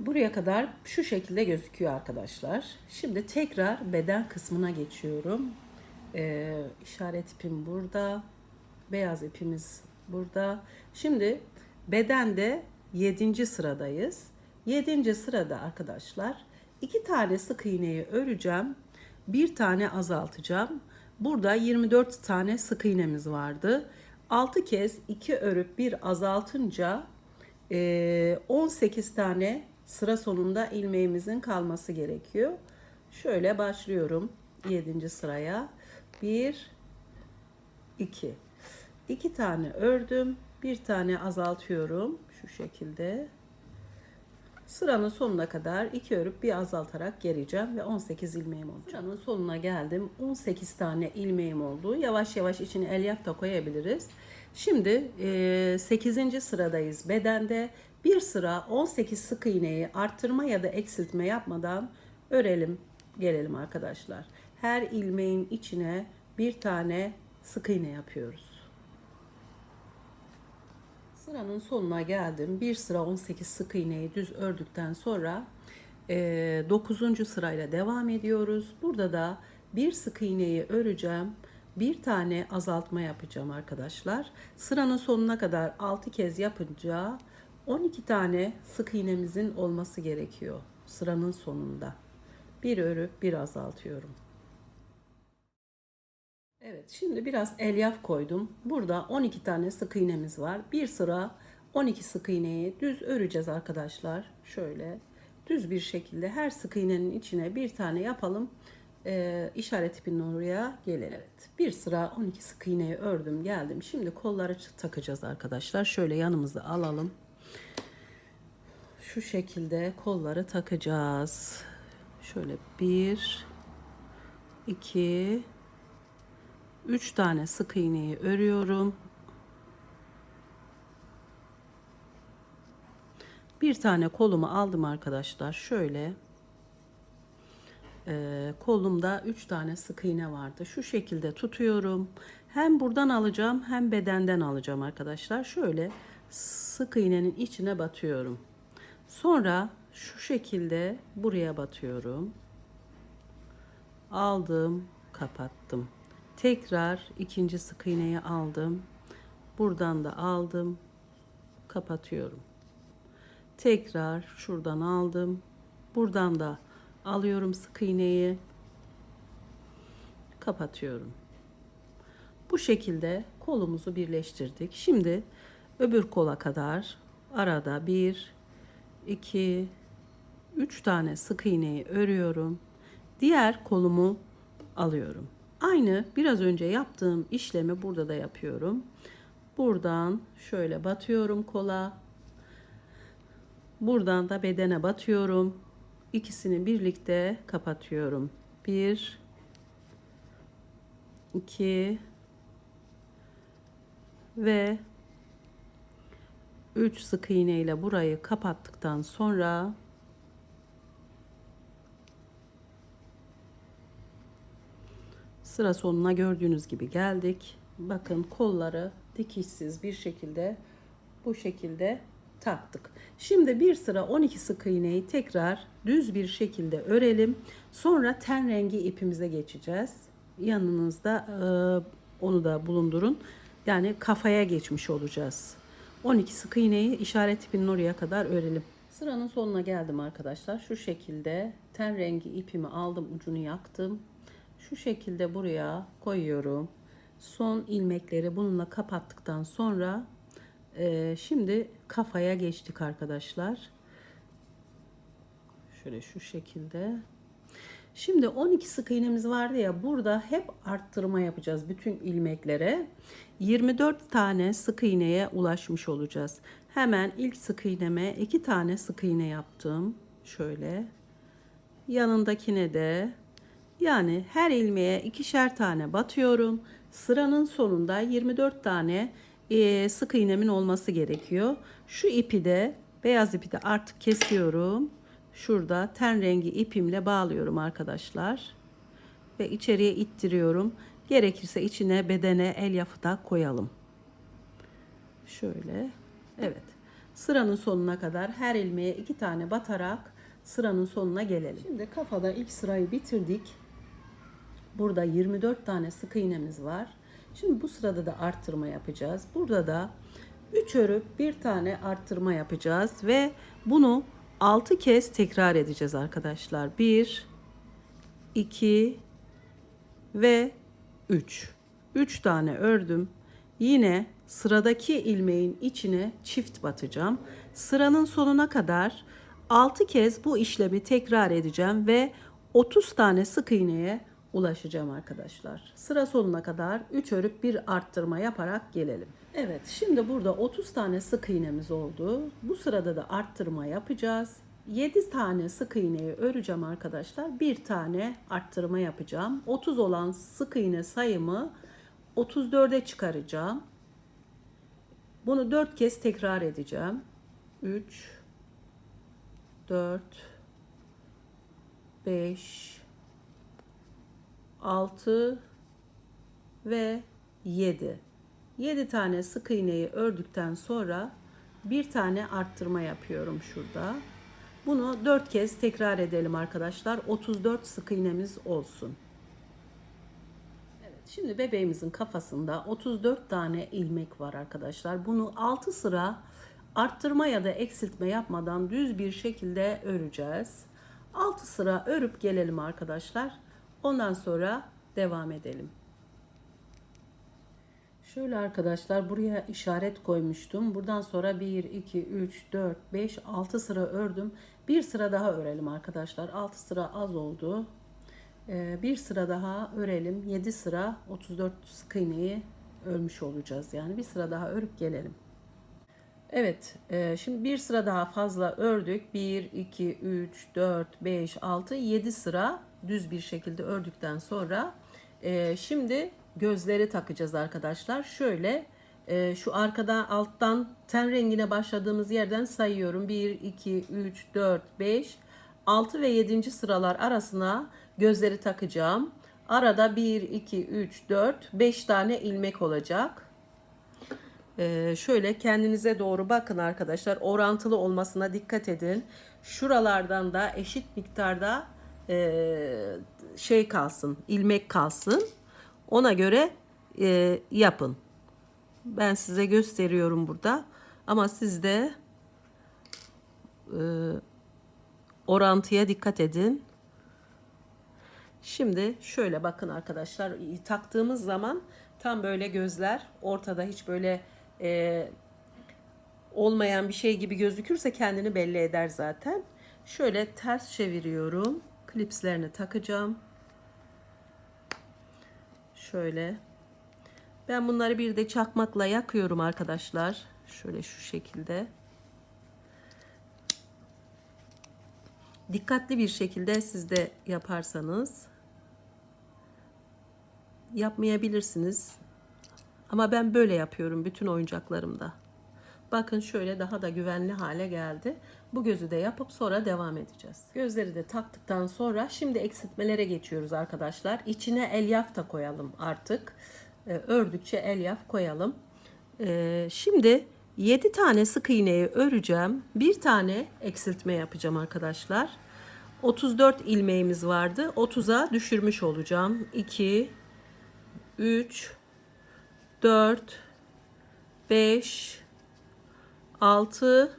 Buraya kadar şu şekilde gözüküyor arkadaşlar. Şimdi tekrar beden kısmına geçiyorum. Ee, işaret ipim burada. Beyaz ipimiz burada. Şimdi bedende 7. sıradayız. 7. sırada arkadaşlar iki tane sık iğneyi öreceğim. Bir tane azaltacağım. Burada 24 tane sık iğnemiz vardı. 6 kez 2 örüp bir azaltınca e, 18 tane sıra sonunda ilmeğimizin kalması gerekiyor. Şöyle başlıyorum 7. sıraya. 1 2 2 tane ördüm. Bir tane azaltıyorum şu şekilde. Sıranın sonuna kadar iki örüp bir azaltarak geleceğim ve 18 ilmeğim olacak. Sıranın sonuna geldim. 18 tane ilmeğim oldu. Yavaş yavaş içine elyaf da koyabiliriz. Şimdi e, 8. sıradayız. Bedende bir sıra 18 sık iğneyi arttırma ya da eksiltme yapmadan örelim gelelim arkadaşlar. Her ilmeğin içine bir tane sık iğne yapıyoruz. Sıranın sonuna geldim. Bir sıra 18 sık iğneyi düz ördükten sonra 9. sırayla devam ediyoruz. Burada da bir sık iğneyi öreceğim. Bir tane azaltma yapacağım arkadaşlar. Sıranın sonuna kadar 6 kez yapınca 12 tane sık iğnemizin olması gerekiyor sıranın sonunda. Bir örüp bir azaltıyorum. Evet şimdi biraz elyaf koydum. Burada 12 tane sık iğnemiz var. Bir sıra 12 sık iğneyi düz öreceğiz arkadaşlar. Şöyle düz bir şekilde her sık iğnenin içine bir tane yapalım. Ee, işaret ipinin oraya gelelim. Evet, bir sıra 12 sık iğneyi ördüm geldim. Şimdi kolları takacağız arkadaşlar. Şöyle yanımıza alalım. Şu şekilde kolları takacağız. Şöyle bir, iki, 3 tane sık iğneyi örüyorum. Bir tane kolumu aldım arkadaşlar. Şöyle ee, kolumda 3 tane sık iğne vardı. Şu şekilde tutuyorum. Hem buradan alacağım hem bedenden alacağım arkadaşlar. Şöyle sık iğnenin içine batıyorum. Sonra şu şekilde buraya batıyorum. Aldım, kapattım. Tekrar ikinci sık iğneyi aldım. Buradan da aldım. Kapatıyorum. Tekrar şuradan aldım. Buradan da alıyorum sık iğneyi. Kapatıyorum. Bu şekilde kolumuzu birleştirdik. Şimdi öbür kola kadar arada bir, iki, üç tane sık iğneyi örüyorum. Diğer kolumu alıyorum. Aynı biraz önce yaptığım işlemi burada da yapıyorum. Buradan şöyle batıyorum kola. Buradan da bedene batıyorum. İkisini birlikte kapatıyorum. Bir, iki ve üç sık iğne ile burayı kapattıktan sonra Sıra sonuna gördüğünüz gibi geldik. Bakın kolları dikişsiz bir şekilde bu şekilde taktık. Şimdi bir sıra 12 sık iğneyi tekrar düz bir şekilde örelim. Sonra ten rengi ipimize geçeceğiz. Yanınızda e, onu da bulundurun. Yani kafaya geçmiş olacağız. 12 sık iğneyi işaret ipinin oraya kadar örelim. Sıranın sonuna geldim arkadaşlar. Şu şekilde ten rengi ipimi aldım, ucunu yaktım. Şu şekilde buraya koyuyorum. Son ilmekleri bununla kapattıktan sonra e, şimdi kafaya geçtik arkadaşlar. Şöyle şu şekilde. Şimdi 12 sık iğnemiz vardı ya burada hep arttırma yapacağız bütün ilmeklere. 24 tane sık iğneye ulaşmış olacağız. Hemen ilk sık iğneme 2 tane sık iğne yaptım. Şöyle. Yanındakine de yani her ilmeğe ikişer tane batıyorum. Sıranın sonunda 24 tane e, sık iğnemin olması gerekiyor. Şu ipi de beyaz ipi de artık kesiyorum. Şurada ten rengi ipimle bağlıyorum arkadaşlar. Ve içeriye ittiriyorum. Gerekirse içine bedene elyafı da koyalım. Şöyle. Evet. sıranın sonuna kadar her ilmeğe iki tane batarak sıranın sonuna gelelim. Şimdi kafada ilk sırayı bitirdik. Burada 24 tane sık iğnemiz var. Şimdi bu sırada da arttırma yapacağız. Burada da 3 örüp bir tane arttırma yapacağız ve bunu 6 kez tekrar edeceğiz arkadaşlar. 1 2 ve 3. 3 tane ördüm. Yine sıradaki ilmeğin içine çift batacağım. Sıranın sonuna kadar 6 kez bu işlemi tekrar edeceğim ve 30 tane sık iğneye ulaşacağım arkadaşlar. Sıra sonuna kadar 3 örüp bir arttırma yaparak gelelim. Evet şimdi burada 30 tane sık iğnemiz oldu. Bu sırada da arttırma yapacağız. 7 tane sık iğneyi öreceğim arkadaşlar. Bir tane arttırma yapacağım. 30 olan sık iğne sayımı 34'e çıkaracağım. Bunu 4 kez tekrar edeceğim. 3 4 5 6 ve 7. 7 tane sık iğneyi ördükten sonra bir tane arttırma yapıyorum şurada. Bunu 4 kez tekrar edelim arkadaşlar. 34 sık iğnemiz olsun. Evet, şimdi bebeğimizin kafasında 34 tane ilmek var arkadaşlar. Bunu 6 sıra arttırma ya da eksiltme yapmadan düz bir şekilde öreceğiz. 6 sıra örüp gelelim arkadaşlar. Ondan sonra devam edelim. Şöyle arkadaşlar buraya işaret koymuştum. Buradan sonra 1, 2, 3, 4, 5, 6 sıra ördüm. Bir sıra daha örelim arkadaşlar. 6 sıra az oldu. Ee, bir sıra daha örelim. 7 sıra 34 sık iğneyi örmüş olacağız. Yani bir sıra daha örüp gelelim. Evet, e, şimdi bir sıra daha fazla ördük. 1, 2, 3, 4, 5, 6, 7 sıra düz bir şekilde ördükten sonra e, şimdi gözleri takacağız arkadaşlar. Şöyle e, şu arkada alttan ten rengine başladığımız yerden sayıyorum. 1, 2, 3, 4, 5, 6 ve 7. sıralar arasına gözleri takacağım. Arada 1, 2, 3, 4, 5 tane ilmek olacak. Ee, şöyle kendinize doğru bakın arkadaşlar. Orantılı olmasına dikkat edin. Şuralardan da eşit miktarda e, şey kalsın, ilmek kalsın. Ona göre e, yapın. Ben size gösteriyorum burada. Ama siz de e, orantıya dikkat edin. Şimdi şöyle bakın arkadaşlar taktığımız zaman tam böyle gözler ortada hiç böyle e, olmayan bir şey gibi gözükürse kendini belli eder zaten. Şöyle ters çeviriyorum. Klipslerini takacağım. Şöyle. Ben bunları bir de çakmakla yakıyorum arkadaşlar. Şöyle şu şekilde. Dikkatli bir şekilde siz de yaparsanız yapmayabilirsiniz. Ama ben böyle yapıyorum bütün oyuncaklarımda. Bakın şöyle daha da güvenli hale geldi. Bu gözü de yapıp sonra devam edeceğiz. Gözleri de taktıktan sonra şimdi eksiltmelere geçiyoruz arkadaşlar. İçine elyaf da koyalım artık. Ee, ördükçe elyaf koyalım. Ee, şimdi 7 tane sık iğneyi öreceğim. Bir tane eksiltme yapacağım arkadaşlar. 34 ilmeğimiz vardı. 30'a düşürmüş olacağım. 2 3 4 5 6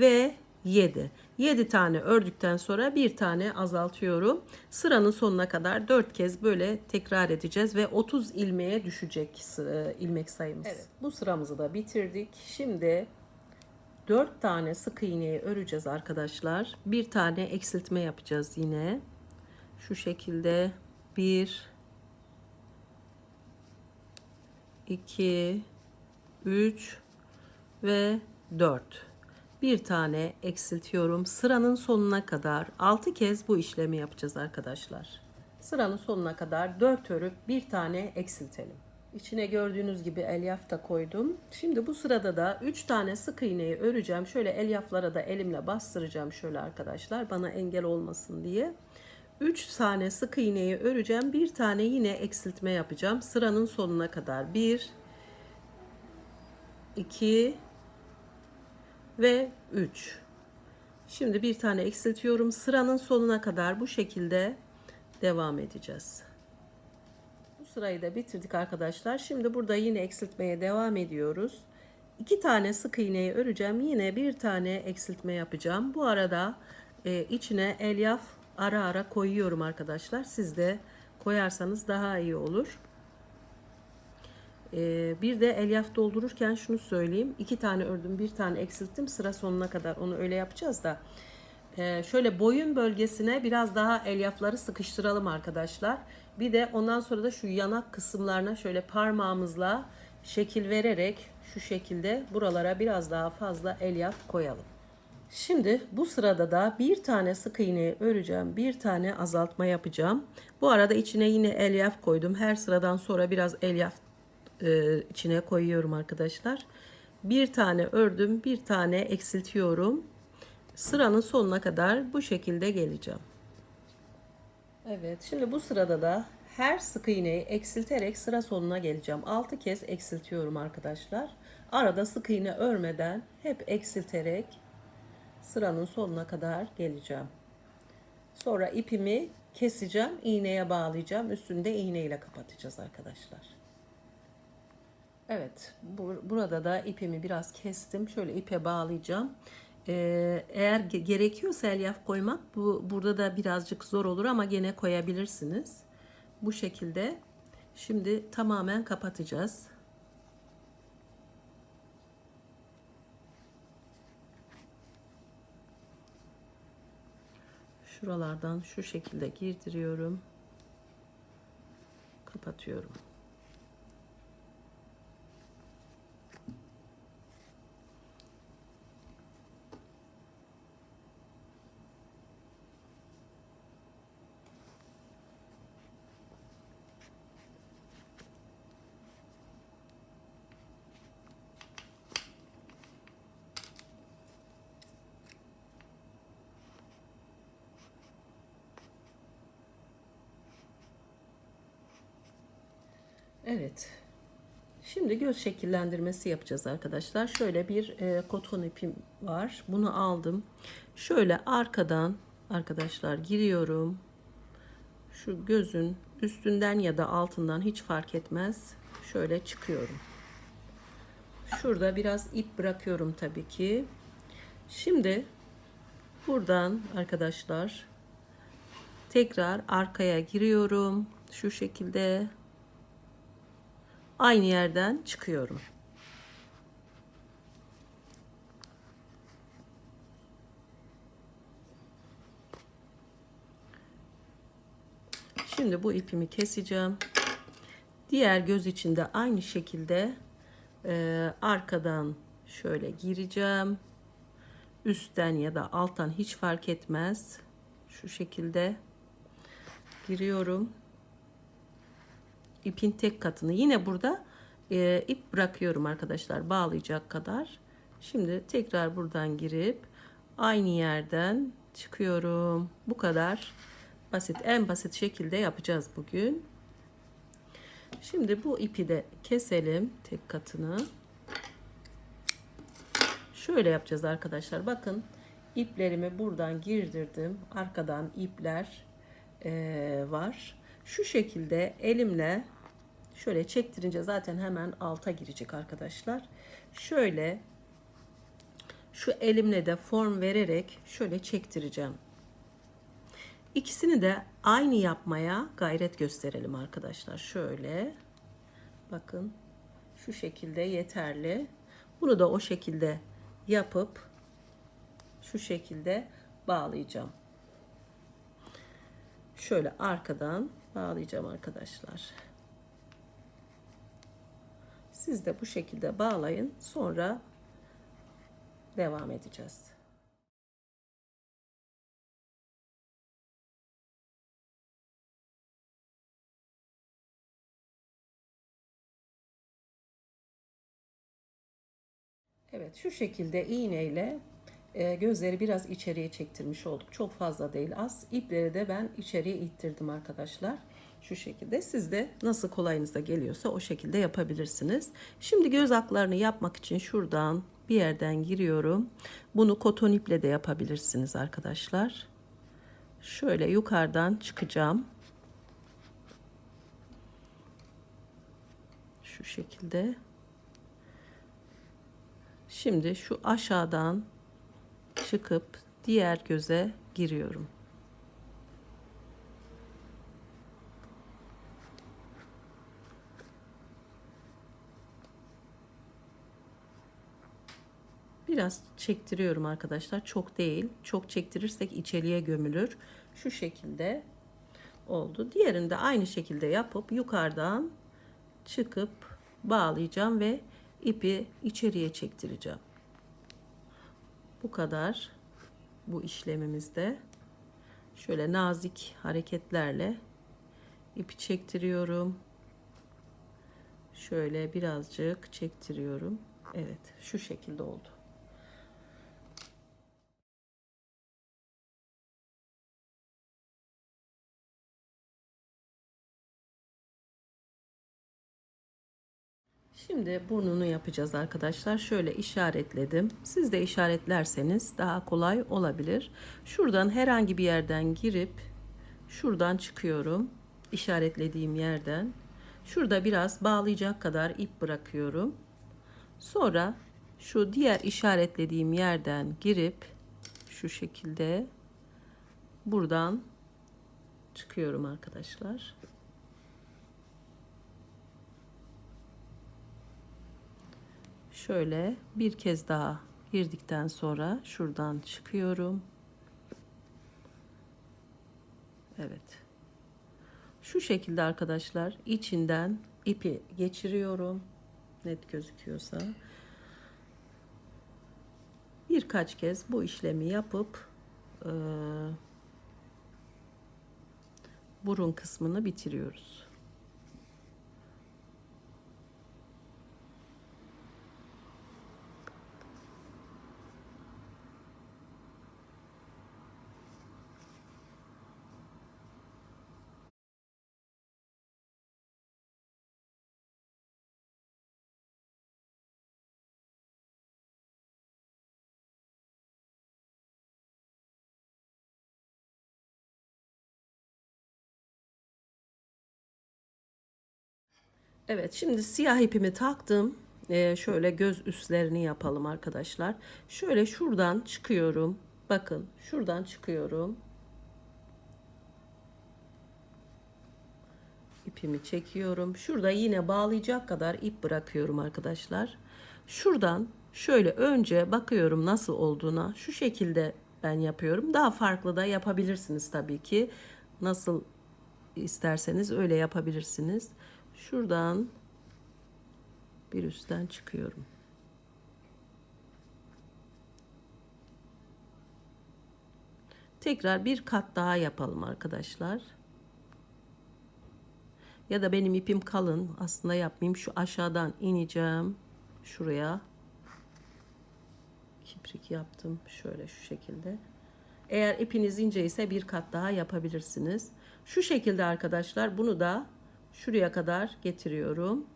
ve 7. 7 tane ördükten sonra bir tane azaltıyorum. Sıranın sonuna kadar 4 kez böyle tekrar edeceğiz ve 30 ilmeğe düşecek e, ilmek sayımız. Evet, bu sıramızı da bitirdik. Şimdi 4 tane sık iğneyi öreceğiz arkadaşlar. Bir tane eksiltme yapacağız yine. Şu şekilde 1 2 3 ve 4 bir tane eksiltiyorum sıranın sonuna kadar 6 kez bu işlemi yapacağız arkadaşlar sıranın sonuna kadar 4 örüp bir tane eksiltelim İçine gördüğünüz gibi elyaf da koydum. Şimdi bu sırada da 3 tane sık iğneyi öreceğim. Şöyle elyaflara da elimle bastıracağım şöyle arkadaşlar. Bana engel olmasın diye. 3 tane sık iğneyi öreceğim. Bir tane yine eksiltme yapacağım. Sıranın sonuna kadar. 1 2 ve 3. Şimdi bir tane eksiltiyorum. Sıranın sonuna kadar bu şekilde devam edeceğiz. Bu sırayı da bitirdik arkadaşlar. Şimdi burada yine eksiltmeye devam ediyoruz. İki tane sık iğneyi öreceğim. Yine bir tane eksiltme yapacağım. Bu arada e, içine elyaf ara ara koyuyorum arkadaşlar. Siz de koyarsanız daha iyi olur. E, bir de elyaf doldururken şunu söyleyeyim. İki tane ördüm, bir tane eksilttim. Sıra sonuna kadar onu öyle yapacağız da. E, şöyle boyun bölgesine biraz daha elyafları sıkıştıralım arkadaşlar. Bir de ondan sonra da şu yanak kısımlarına şöyle parmağımızla şekil vererek şu şekilde buralara biraz daha fazla elyaf koyalım. Şimdi bu sırada da bir tane sık iğne öreceğim. Bir tane azaltma yapacağım. Bu arada içine yine elyaf koydum. Her sıradan sonra biraz elyaf e, içine koyuyorum arkadaşlar. Bir tane ördüm. Bir tane eksiltiyorum. Sıranın sonuna kadar bu şekilde geleceğim. Evet şimdi bu sırada da her sık iğneyi eksilterek sıra sonuna geleceğim. 6 kez eksiltiyorum arkadaşlar. Arada sık iğne örmeden hep eksilterek sıranın sonuna kadar geleceğim. Sonra ipimi keseceğim, iğneye bağlayacağım. Üstünde iğne ile kapatacağız arkadaşlar. Evet, bu, burada da ipimi biraz kestim. Şöyle ipe bağlayacağım. Ee, eğer ge- gerekiyorsa elyaf koymak bu burada da birazcık zor olur ama gene koyabilirsiniz. Bu şekilde. Şimdi tamamen kapatacağız. Şuralardan şu şekilde girdiriyorum. Kapatıyorum. Evet. Şimdi göz şekillendirmesi yapacağız arkadaşlar. Şöyle bir e, koton ipim var. Bunu aldım. Şöyle arkadan arkadaşlar giriyorum. Şu gözün üstünden ya da altından hiç fark etmez. Şöyle çıkıyorum. Şurada biraz ip bırakıyorum tabii ki. Şimdi buradan arkadaşlar tekrar arkaya giriyorum. Şu şekilde aynı yerden çıkıyorum. Şimdi bu ipimi keseceğim. Diğer göz içinde aynı şekilde e, arkadan şöyle gireceğim. Üstten ya da alttan hiç fark etmez. Şu şekilde giriyorum ipin tek katını yine burada e, ip bırakıyorum arkadaşlar bağlayacak kadar. Şimdi tekrar buradan girip aynı yerden çıkıyorum. Bu kadar basit en basit şekilde yapacağız bugün. Şimdi bu ipi de keselim tek katını. Şöyle yapacağız arkadaşlar. Bakın iplerimi buradan girdirdim. Arkadan ipler e, var. Şu şekilde elimle şöyle çektirince zaten hemen alta girecek arkadaşlar. Şöyle şu elimle de form vererek şöyle çektireceğim. İkisini de aynı yapmaya gayret gösterelim arkadaşlar. Şöyle bakın şu şekilde yeterli. Bunu da o şekilde yapıp şu şekilde bağlayacağım. Şöyle arkadan bağlayacağım arkadaşlar. Siz de bu şekilde bağlayın. Sonra devam edeceğiz. Evet şu şekilde iğneyle e, gözleri biraz içeriye çektirmiş olduk. Çok fazla değil az. İpleri de ben içeriye ittirdim arkadaşlar. Şu şekilde siz de nasıl kolayınıza geliyorsa o şekilde yapabilirsiniz. Şimdi göz aklarını yapmak için şuradan bir yerden giriyorum. Bunu koton iple de yapabilirsiniz arkadaşlar. Şöyle yukarıdan çıkacağım. Şu şekilde. Şimdi şu aşağıdan çıkıp diğer göze giriyorum. Biraz çektiriyorum arkadaşlar. Çok değil. Çok çektirirsek içeriye gömülür. Şu şekilde oldu. Diğerini de aynı şekilde yapıp yukarıdan çıkıp bağlayacağım ve ipi içeriye çektireceğim. Bu kadar bu işlemimizde. Şöyle nazik hareketlerle ipi çektiriyorum. Şöyle birazcık çektiriyorum. Evet, şu şekilde oldu. Şimdi burnunu yapacağız arkadaşlar. Şöyle işaretledim. Siz de işaretlerseniz daha kolay olabilir. Şuradan herhangi bir yerden girip şuradan çıkıyorum. İşaretlediğim yerden. Şurada biraz bağlayacak kadar ip bırakıyorum. Sonra şu diğer işaretlediğim yerden girip şu şekilde buradan çıkıyorum arkadaşlar. Şöyle bir kez daha girdikten sonra şuradan çıkıyorum. Evet. Şu şekilde arkadaşlar içinden ipi geçiriyorum. Net gözüküyorsa. Birkaç kez bu işlemi yapıp e, burun kısmını bitiriyoruz. Evet şimdi siyah ipimi taktım. Ee, şöyle göz üstlerini yapalım arkadaşlar. Şöyle şuradan çıkıyorum. Bakın şuradan çıkıyorum. İpimi çekiyorum. Şurada yine bağlayacak kadar ip bırakıyorum arkadaşlar. Şuradan şöyle önce bakıyorum nasıl olduğuna. Şu şekilde ben yapıyorum. Daha farklı da yapabilirsiniz tabii ki. Nasıl isterseniz öyle yapabilirsiniz. Şuradan bir üstten çıkıyorum. Tekrar bir kat daha yapalım arkadaşlar. Ya da benim ipim kalın. Aslında yapmayayım. Şu aşağıdan ineceğim. Şuraya. Kiprik yaptım. Şöyle şu şekilde. Eğer ipiniz ince ise bir kat daha yapabilirsiniz. Şu şekilde arkadaşlar bunu da şuraya kadar getiriyorum.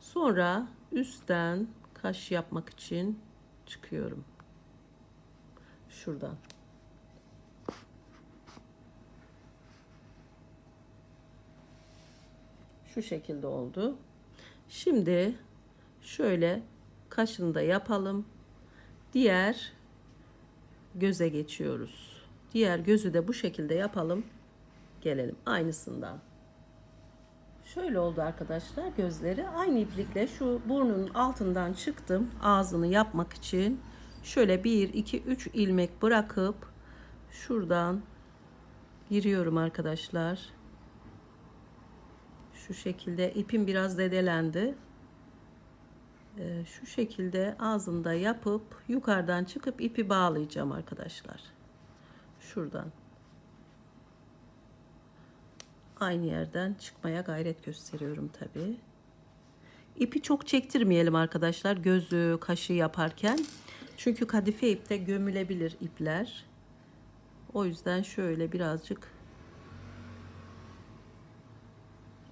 Sonra üstten kaş yapmak için çıkıyorum. Şuradan. Şu şekilde oldu. Şimdi şöyle kaşını da yapalım. Diğer göze geçiyoruz. Diğer gözü de bu şekilde yapalım gelelim aynısından. Şöyle oldu arkadaşlar gözleri. Aynı iplikle şu burnun altından çıktım ağzını yapmak için. Şöyle 1, 2, 3 ilmek bırakıp şuradan giriyorum arkadaşlar. Şu şekilde ipim biraz dedelendi. Ee, şu şekilde ağzında yapıp yukarıdan çıkıp ipi bağlayacağım arkadaşlar. Şuradan aynı yerden çıkmaya gayret gösteriyorum tabi. İpi çok çektirmeyelim arkadaşlar gözü kaşı yaparken. Çünkü kadife ipte gömülebilir ipler. O yüzden şöyle birazcık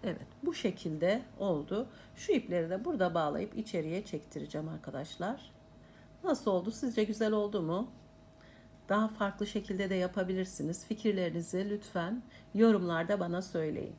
Evet bu şekilde oldu. Şu ipleri de burada bağlayıp içeriye çektireceğim arkadaşlar. Nasıl oldu? Sizce güzel oldu mu? Daha farklı şekilde de yapabilirsiniz. Fikirlerinizi lütfen yorumlarda bana söyleyin.